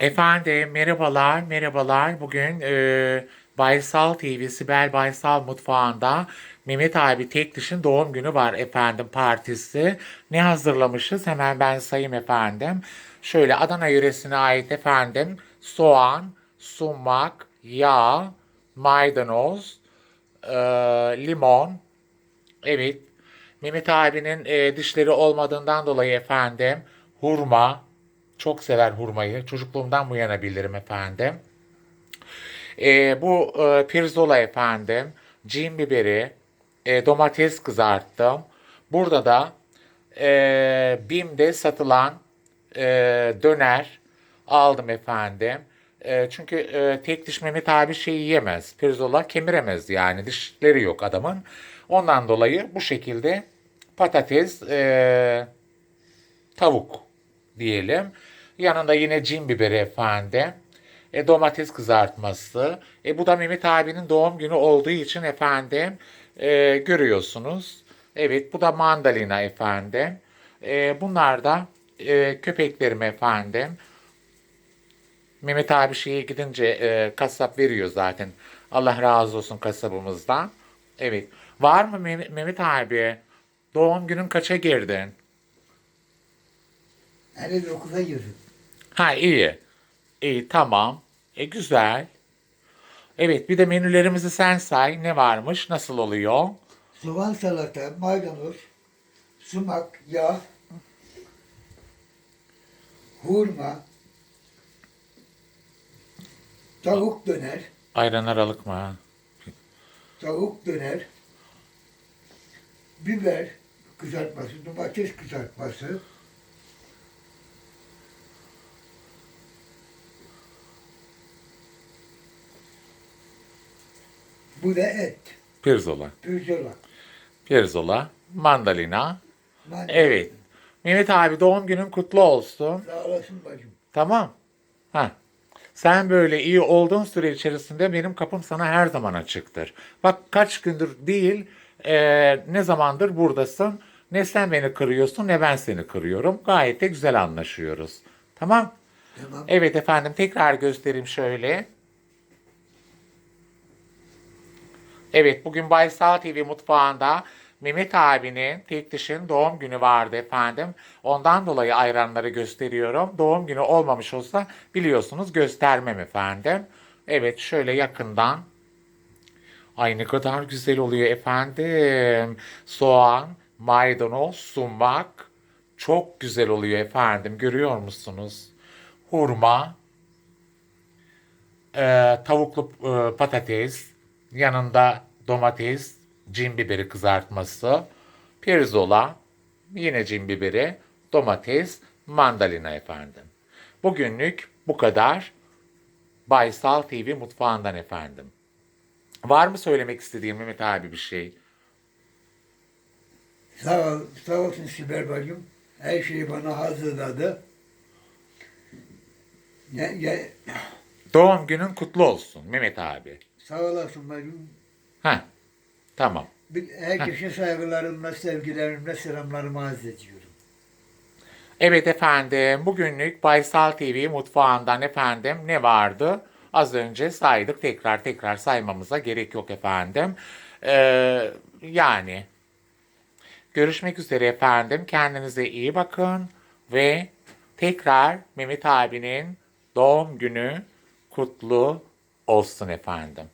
Efendim merhabalar, merhabalar. Bugün e, Baysal TV, Sibel Baysal mutfağında Mehmet abi tek dişin doğum günü var efendim partisi. Ne hazırlamışız? Hemen ben sayayım efendim. Şöyle Adana yöresine ait efendim soğan, sumak, yağ, maydanoz, e, limon, Evet. Mehmet abinin e, dişleri olmadığından dolayı efendim hurma çok sever hurmayı. Çocukluğumdan bu yana bilirim efendim. E, bu e, pirzola efendim, cin biberi, e, domates kızarttım. Burada da e, BİM'de satılan e, döner aldım efendim. E, çünkü e, tek diş Mehmet abi şeyi yemez. Pirzola kemiremez yani dişleri yok adamın. Ondan dolayı bu şekilde patates, e, tavuk diyelim. Yanında yine cin biberi efendim. E, domates kızartması. E, bu da Mehmet abinin doğum günü olduğu için efendim e, görüyorsunuz. Evet bu da mandalina efendim. E, bunlar da e, köpeklerim efendim. Mehmet abi şeye gidince e, kasap veriyor zaten. Allah razı olsun kasabımızdan. Evet. Var mı Mehmet, abi? Doğum günün kaça girdin? Henüz 9'a girdim. Ha iyi. İyi tamam. E güzel. Evet bir de menülerimizi sen say. Ne varmış? Nasıl oluyor? Soğan salata, maydanoz, sumak, yağ, hurma, tavuk döner, Ayran aralık mı? tavuk döner, biber kızartması, domates kızartması, bu da et, Pirzola. pirzola. Pirzola. Mandalina. mandalina. Evet. Mehmet abi doğum günün kutlu olsun. Sağ olasın bacım. Tamam. Ha. Sen böyle iyi olduğun süre içerisinde benim kapım sana her zaman açıktır. Bak kaç gündür değil, e, ne zamandır buradasın. Ne sen beni kırıyorsun ne ben seni kırıyorum. Gayet de güzel anlaşıyoruz. Tamam. Tamam. Evet efendim tekrar göstereyim şöyle. Evet bugün Baysal TV mutfağında Mehmet abinin tek doğum günü vardı efendim. Ondan dolayı ayranları gösteriyorum. Doğum günü olmamış olsa biliyorsunuz göstermem efendim. Evet şöyle yakından. Ay ne kadar güzel oluyor efendim. Soğan, maydanoz, sumak. Çok güzel oluyor efendim. Görüyor musunuz? Hurma, e, tavuklu e, patates, yanında domates, cin biberi kızartması, pirzola, yine cin biberi, domates, mandalina efendim. Bugünlük bu kadar. Baysal TV mutfağından efendim. Var mı söylemek istediğin Mehmet abi bir şey? Sağ ol, sağ olsun Sibel bacım. Her şeyi bana hazırladı. Ya, ya, Doğum günün kutlu olsun Mehmet abi. sağ olasın bacım. Ha, tamam. Herkese saygılarımla, sevgilerimle, selamlarımı arz ediyorum. Evet efendim, bugünlük Baysal TV mutfağından efendim ne vardı? Az önce saydık, tekrar tekrar saymamıza gerek yok efendim. Ee, yani, görüşmek üzere efendim. Kendinize iyi bakın ve tekrar Mehmet abinin doğum günü kutlu olsun efendim.